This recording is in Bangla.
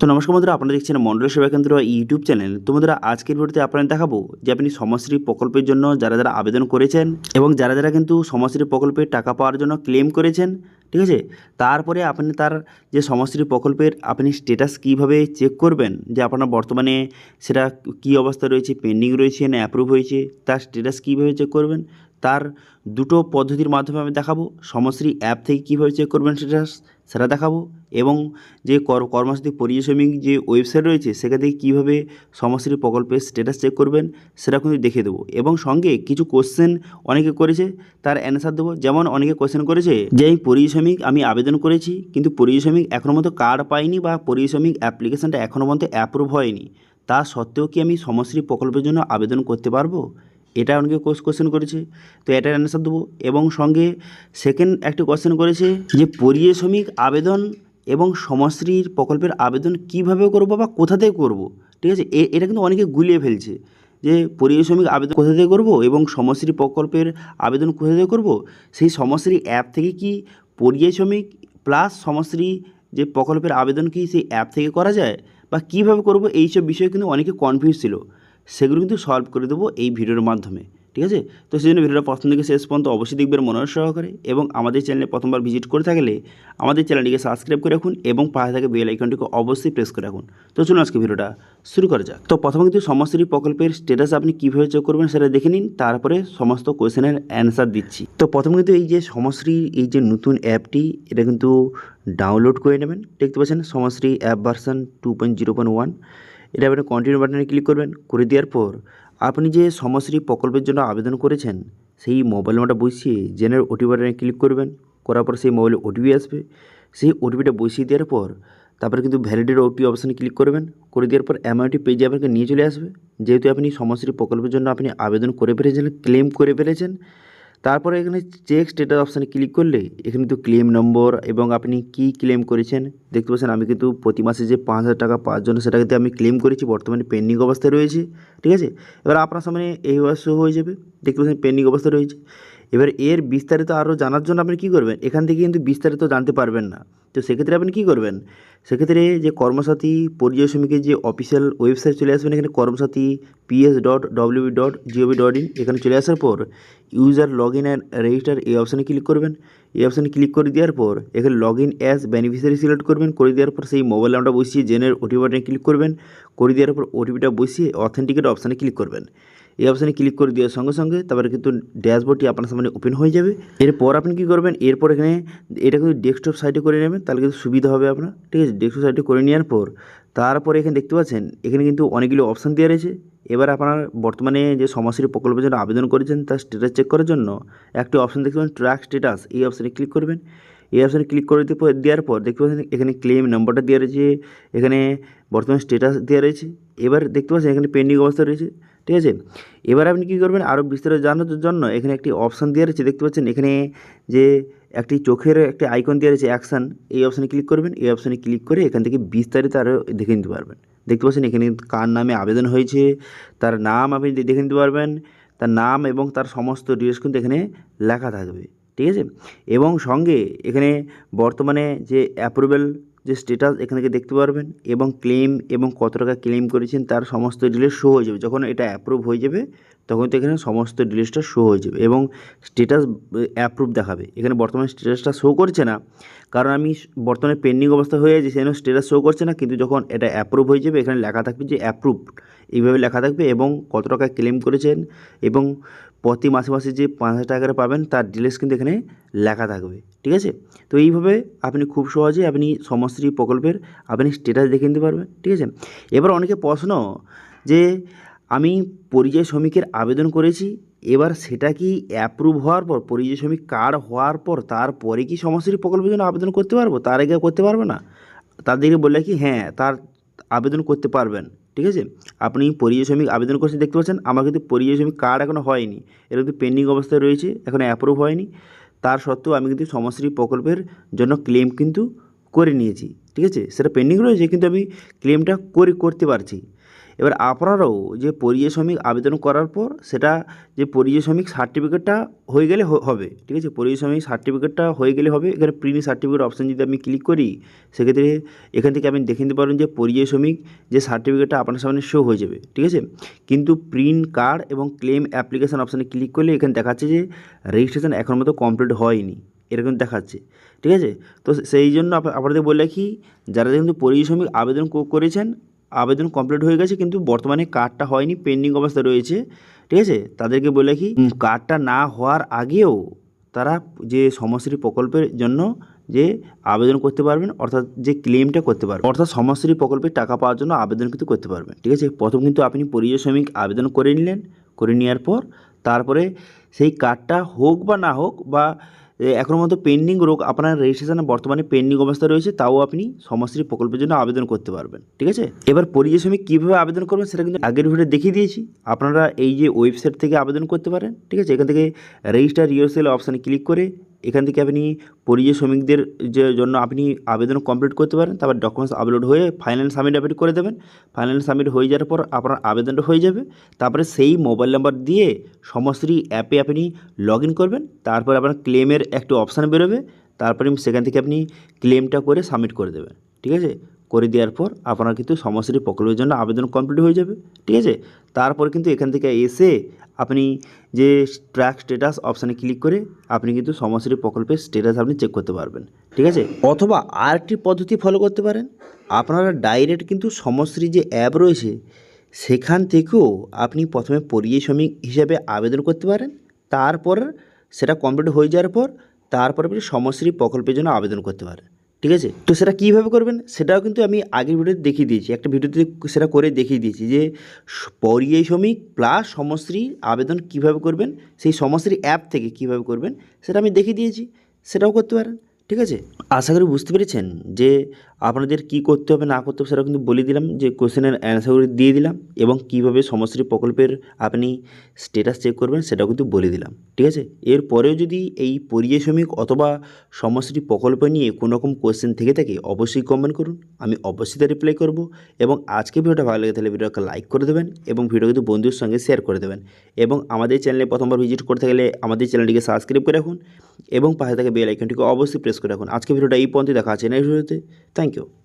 তো নমস্কার বন্ধুরা, আপনারা দেখছেন মন্ডল সেবা কেন্দ্র ইউটিউব চ্যানেল। তো বন্ধুরা, আজকের ভিডিওতে আপনাদের দেখাবো যে আপনি সমশ্রী প্রকল্পের জন্য যারা যারা আবেদন করেছেন এবং যারা যারা কিন্তু সমশ্রী প্রকল্পের টাকা পাওয়ার জন্য ক্লেম করেছেন, ঠিক আছে? তারপরে আপনি তার যে সমশ্রী প্রকল্পের আপনি স্টেটাস কীভাবে চেক করবেন, যে আপনার বর্তমানে সেটা কী অবস্থা রয়েছে পেন্ডিং রয়েছে না অ্যাপ্রুভ হয়েছে, তার স্টেটাস কীভাবে চেক করবেন তার দুটো পদ্ধতির মাধ্যমে আমি দেখাবো। সমশ্রী অ্যাপ থেকে কীভাবে চেক করবেন স্টেটাস সেটা দেখাবো এবং যে কর কর্মসূচি পরিশ্রমিক যে ওয়েবসাইট রয়েছে সেখান থেকে কীভাবে সমশ্রী প্রকল্পের স্ট্যাটাস চেক করবেন সেটা কিন্তু দেখিয়ে দেবো। এবং সঙ্গে কিছু কোশ্চেন অনেকে করেছে, তার অ্যান্সার দেবো। যেমন অনেকে কোশ্চেন করেছে যে এই পরিশ্রমিক আমি আবেদন করেছি, কিন্তু পরিশ্রমিক এখনও মতো কার্ড পাইনি বা পরিশ্রমিক অ্যাপ্লিকেশনটা এখনও পর্যন্ত অ্যাপ্রুভ হয়নি। তা সত্ত্বেও কি আমি সমশ্রী প্রকল্পের জন্য আবেদন করতে পারব? এটা অনেকে কোশ্চেন করেছে, তো এটার অ্যান্সার দেবো। এবং সঙ্গে সেকেন্ড একটি কোশ্চেন করেছে যে পরিশ্রমিক আবেদন এবং সমাজশ্রীর প্রকল্পের আবেদন কীভাবে করব বা কোথা থেকে করব? ঠিক আছে? এটা কিন্তু অনেকে গুলিয়ে ফেলছে যে পরিশ্রমিক আবেদন কোথা থেকে করব এবং সমাজশ্রী প্রকল্পের আবেদন কোথা থেকে করব? সেই সমাজশ্রী অ্যাপ থেকে কি পরিশ্রমিক প্লাস সমাজশ্রী যে প্রকল্পের আবেদন কি সেই অ্যাপ থেকে করা যায়? বা কীভাবে করব? এইসব বিষয়ে কিন্তু অনেকে কনফিউজ ছিল। সেগুলো কিন্তু সলভ করে দেবো এই ভিডিওর মাধ্যমে, ঠিক আছে? তো সেই জন্য ভিডিওটা প্রথম থেকে শেষ পর্যন্ত অবশ্যই দেখবেন, মনোযোগ সহকারে এবং আমাদের চ্যানেলে প্রথমবার ভিজিট করে থাকলে আমাদের চ্যানেলটিকে সাবস্ক্রাইব করে রাখুন এবং পাশে থাকে বেল আইকনটিকে অবশ্যই প্রেস করে রাখুন। তো চলুন আজকে ভিডিওটা শুরু করা যাক। তো প্রথমে কিন্তু সমাজশ্রী প্রকল্পের স্ট্যাটাস আপনি কীভাবে চেক করবেন সেটা দেখে নিন, তারপরে সমস্ত কোয়েশনের অ্যান্সার দিচ্ছি। তো প্রথমে কিন্তু এই যে সমাজশ্রী এই যে নতুন অ্যাপটি এটা কিন্তু ডাউনলোড করে নেবেন। দেখতে পাচ্ছেন Samajshree app version two point zero point one এটা আপনি কন্টিনিউ বাটনে ক্লিক করবেন, করে দেওয়ার পর আপনি যে সমশ্রী প্রকল্পের জন্য আবেদন করেছেন, সেই মোবাইল নাম্বারটা বসিয়ে জেনারেল ওটিপি বাটনে ক্লিক করবেন। করার পর সেই মোবাইলে ওটিপি আসবে। সেই ওটিপিটা বসিয়ে দেওয়ার পর তারপরে কিন্তু ভ্যালিডের ওটি অপশানে ক্লিক করবেন। করে দেওয়ার পর অ্যামাউন্টটি পেজে আপনাকে নিয়ে চলে আসবে। যেহেতু আপনি সমশ্রী প্রকল্পের জন্য আপনি আবেদন করে ফেলেছেন ক্লেম করে ফেলেছেন তারপরে এখানে চেক স্টেটাস অপশানে ক্লিক করলে এখানে তো ক্লেম নম্বর এবং আপনি কি ক্লেম করেছেন, দেখতে পাচ্ছেন আমি কিন্তু প্রতি মাসে যে পাঁচ হাজার টাকা পাওয়ার জন্য সেটা কিন্তু আমি ক্লেম করেছি, বর্তমানে পেন্ডিং অবস্থায় রয়েছে, ঠিক আছে? এবার আপনার সামনে এই শো হয়ে যাবে, দেখতে পাচ্ছেন পেন্ডিং অবস্থা রয়েছে। এবার এর বিস্তারিত আরও জানার জন্য আপনি কী করবেন? এখান থেকে কিন্তু বিস্তারিত জানতে পারবেন না। তো সেক্ষেত্রে আপনি কী করবেন? সেক্ষেত্রে যে কর্মসাথী পরিযায়ী শ্রমিকের যে অফিসিয়াল ওয়েবসাইট চলে আসবেন এখানে Karmasathi PS dot W dot gov dot in এখানে চলে আসার পর user log in and register এই অপশানে ক্লিক করবেন। এই অপশানে ক্লিক করে দেওয়ার পর এখানে log in as beneficiary select করবেন। করে দেওয়ার পর সেই মোবাইল নাম্বারটা বসিয়ে জেনের ওটিপি বাটনে ক্লিক করবেন। করে দেওয়ার পর ওটিপিটা বসিয়ে অথেন্টিকেট অপশানে ক্লিক করবেন। এই অপশানে ক্লিক করে দেওয়ার সঙ্গে সঙ্গে তারপরে কিন্তু ড্যাশবোর্ডটি আপনার সামনে ওপেন হয়ে যাবে। এরপর আপনি কী করবেন? এরপর এখানে এটা কিন্তু ডেস্কটপ সাইটে করে নেবেন, তাহলে কিন্তু সুবিধা হবে আপনার। ঠিক আছে? ডেস্কটপ সাইটে করে নেওয়ার পর তারপরে এখানে দেখতে পাচ্ছেন, এখানে কিন্তু অনেকগুলো অপশান দেওয়া রয়েছে। এবার আপনার বর্তমানে যে সমাজশ্রী প্রকল্পের জন্য আবেদন করেছেন, তার স্টেটাস চেক করার জন্য একটি অপশান দেখতে পাবেন ট্র্যাক স্ট্যাটাস এই অপশানে ক্লিক করবেন। এই অপশানে ক্লিক করে দেওয়ার পর দেখতে পাচ্ছেন এখানে ক্লেম নাম্বারটা দেওয়া রয়েছে, এখানে বর্তমান স্ট্যাটাস দেওয়া রয়েছে, এবার দেখতে পাচ্ছেন এখানে পেন্ডিং অবস্থা রয়েছে, ঠিক আছে? এবার আপনি কী করবেন আরও বিস্তারিত জানার জন্য এখানে একটি অপশান দেওয়া রয়েছে, দেখতে পাচ্ছেন এখানে যে একটি চোখের একটি আইকন দেওয়া রয়েছে অ্যাকশান এই অপশানে ক্লিক করবেন, এই অপশানে ক্লিক করে এখান থেকে বিস্তারিত আরও দেখে নিতে পারবেন। দেখতে পাচ্ছেন এখানে কার নামে আবেদন হয়েছে, তার নাম আপনি দেখে নিতে পারবেন, তার নাম এবং তার সমস্ত ডিটেলস কিন্তু এখানে লেখা থাকবে। ঠিক আছে? এবং সঙ্গে এখানে বর্তমানে যে অ্যাপ্রুভেল যে স্টেটাস এখান থেকে দেখতে পারবেন এবং ক্লেম এবং কত টাকা ক্লেম করেছেন তার সমস্ত ডিটেলস শো হয়ে যাবে। যখন এটা অ্যাপ্রুভ হয়ে যাবে, তখন তো এখানে সমস্ত ডিটেলসটা শো হয়ে যাবে এবং স্টেটাস অ্যাপ্রুভ দেখাবে। এখানে বর্তমানে স্টেটাসটা শো করছে না, কারণ আমি বর্তমানে পেন্ডিং অবস্থা হয়ে আছে সেজন্য স্টেটাস শো করছে না, কিন্তু যখন এটা অ্যাপ্রুভ হয়ে যাবে, এখানে লেখা থাকবে যে অ্যাপ্রুভ এইভাবে লেখা থাকবে এবং কত টাকা ক্লেম করেছেন এবং প্রতি মাসে মাসে যে পাঁচ হাজার টাকা পাবেন, তার ডিটেলস কিন্তু এখানে লেখা থাকবে, ঠিক আছে? তো এইভাবে আপনি খুব সহজে আপনি সমশ্রী প্রকল্পের, আপনি স্টেটাস দেখে নিতে পারবেন, ঠিক আছে? এবার অনেকে প্রশ্ন যে, আমি পরিযায়ী শ্রমিকের আবেদন করেছি, এবার সেটা কি অ্যাপ্রুভ হওয়ার পর, পরিযায়ী শ্রমিক কার্ড হওয়ার পর, তারপরে কি সমশ্রী প্রকল্পের জন্য আবেদন করতে পারব? তার আগে করতে পারব না? তাদেরকে বললে কি হ্যাঁ তার আবেদন করতে পারবেন। ঠিক আছে? আপনি পরিযায়ী শ্রমিক আবেদন করছেন, দেখতে পাচ্ছেন, আমার কিন্তু পরিযায়ী শ্রমিক কার্ড এখনও হয়নি। এটা কিন্তু পেন্ডিং অবস্থায় রয়েছে, এখন অ্যাপ্রুভ হয়নি। তার সত্ত্বেও আমি কিন্তু সমশ্রী প্রকল্পের জন্য ক্লেম কিন্তু করে নিয়েছি, ঠিক আছে? সেটা পেন্ডিং রয়েছে, কিন্তু আমি ক্লেমটা করে, করতে পারছি। এবার আপনারাও যে পরিযায়ী শ্রমিক আবেদন করার পর সেটা যে পরিযায়ী শ্রমিক সার্টিফিকেটটা হয়ে গেলে হবে, ঠিক আছে? পরিযায়ী শ্রমিক সার্টিফিকেটটা হয়ে গেলে হবে। এখানে প্রিন্ট সার্টিফিকেট অপশান যদি আমি ক্লিক করি, সেক্ষেত্রে এখান থেকে আপনি দেখে নিতে পারেন যে পরিযায়ী শ্রমিক যে সার্টিফিকেটটা আপনার সামনে শো হয়ে যাবে, ঠিক আছে? কিন্তু প্রিন্ট কার্ড এবং ক্লেম অ্যাপ্লিকেশন অপশানে ক্লিক করলে এখানে দেখাচ্ছে যে রেজিস্ট্রেশন এখন মতো কমপ্লিট হয়নি। এরকম দেখাচ্ছে, ঠিক আছে? তো সেই জন্য আপ- আপনাদের বলে রাখি, যারা কিন্তু পরিযায়ী শ্রমিক আবেদন কো- করেছেন আবেদন কমপ্লিট হয়ে গেছে কিন্তু বর্তমানে কার্ডটা হয়নি পেন্ডিং অবস্থায় রয়েছে ঠিক আছে? তাদেরকে বলে কি কার্ডটা না হওয়ার আগেও তারা যে সমশ্রী প্রকল্পের জন্য যে আবেদন করতে পারবেন অর্থাৎ যে ক্লেমটা করতে পারবেন অর্থাৎ সমশ্রী প্রকল্পের টাকা পাওয়ার জন্য আবেদন কিন্তু করতে পারবেন ঠিক আছে? প্রথম কিন্তু আপনি পরিযায়ী শ্রমিক আবেদন করে নিলেন করে নেওয়ার পর তারপরে সেই কার্ডটা হোক বা না হোক বা এ, এখনও মতো পেন্ডিং রোগ আপনার রেজিস্ট্রেশনে বর্তমানে পেন্ডিং অবস্থা রয়েছে তাও আপনি সমশ্রী প্রকল্পের জন্য আবেদন করতে পারবেন ঠিক আছে? এবার পরিযায়ী শ্রমিক কীভাবে আবেদন করবেন সেটা কিন্তু আগের ভিডিও দেখিয়ে দিয়েছি আপনারা এই যে ওয়েবসাইট থেকে আবেদন করতে পারেন ঠিক আছে? এখান থেকে রেজিস্টার ইউরসেল অপশানে ক্লিক করে এখান থেকে আপনি পরিযায়ী শ্রমিকদের যে জন্য আপনি আবেদন কমপ্লিট করতে পারেন, তারপর ডকুমেন্টস আপলোড হয়ে ফাইনাল সাবমিট আপডেট করে দেবেন। ফাইনাল সাবমিট হয়ে যাওয়ার পর আপনার আবেদনটা হয়ে যাবে। তারপরে সেই মোবাইল নাম্বার দিয়ে সমশ্রী অ্যাপে আপনি লগ করবেন। তারপর আপনার ক্লেমের একটা অপশান বেরোবে। তারপরে সেখান থেকে আপনি ক্লেমটা করে সাবমিট করে দেবেন। ঠিক আছে? করে দেওয়ার পর আপনার কিন্তু সমশ্রী প্রকল্পের জন্য আবেদন কমপ্লিট হয়ে যাবে। ঠিক আছে? তারপর কিন্তু এখান থেকে এসে আপনি যে ট্র্যাক স্ট্যাটাস অপশানে ক্লিক করে আপনি কিন্তু সমশ্রী প্রকল্পের স্ট্যাটাস আপনি চেক করতে পারবেন। ঠিক আছে? অথবা আরেকটি পদ্ধতি ফলো করতে পারেন। আপনারা ডাইরেক্ট কিন্তু সমশ্রী যে অ্যাপ রয়েছে, সেখান থেকেও আপনি প্রথমে পরিযায়ী শ্রমিক হিসাবে আবেদন করতে পারেন। তারপর সেটা কমপ্লিট হয়ে যাওয়ার পর, তারপর আপনি সমশ্রী প্রকল্পের জন্য আবেদন করতে পারেন। ঠিক আছে? তো সেটা কীভাবে করবেন? সেটাও কিন্তু আমি আগের ভিডিওতে দেখিয়ে দিয়েছি। একটা ভিডিওতে সেটা করে দেখিয়ে দিয়েছি যে পরিযায়ী শ্রমিক প্লাস সমশ্রী আবেদন কীভাবে করবেন? সেই সমশ্রী অ্যাপ থেকে কীভাবে করবেন? সেটা আমি দেখিয়ে দিয়েছি। সেটাও করতে পারেন। ঠিক আছে? আশা করি বুঝতে পেরেছেন যে আপনাদের কি করতে হবে, না করতে হবে সেটা কিন্তু বলে দিলাম, যে কোশ্চেনের অ্যান্সারগুলি দিয়ে দিলাম এবং কীভাবে সমশ্রী প্রকল্পের আপনি স্টেটাস চেক করবেন সেটাও কিন্তু বলে দিলাম, ঠিক আছে? এরপরেও যদি এই পরিযায়ী শ্রমিক অথবা সমশ্রী প্রকল্প নিয়ে কোনো রকম কোশ্চেন থেকে থাকে, অবশ্যই কমেন্ট করুন, আমি অবশ্যই তার রিপ্লাই করব এবং আজকে ভিডিওটা ভালো লাগে তাহলে ভিডিওকে লাইক করে দেবেন এবং ভিডিও কিন্তু বন্ধুর সঙ্গে শেয়ার করে দেবেন এবং আমাদের চ্যানেলে প্রথমবার ভিজিট করতে গেলে আমাদের চ্যানেলটিকে সাবস্ক্রাইব করে রাখুন এবং পাশে থাকা বেল আইকনটিকে অবশ্যই প্রেস করে রাখুন। আজকে ভিডিওটা এই পর্যন্ত দেখা আছে নেক্সট ভিডিওতে থ্যাংক 선교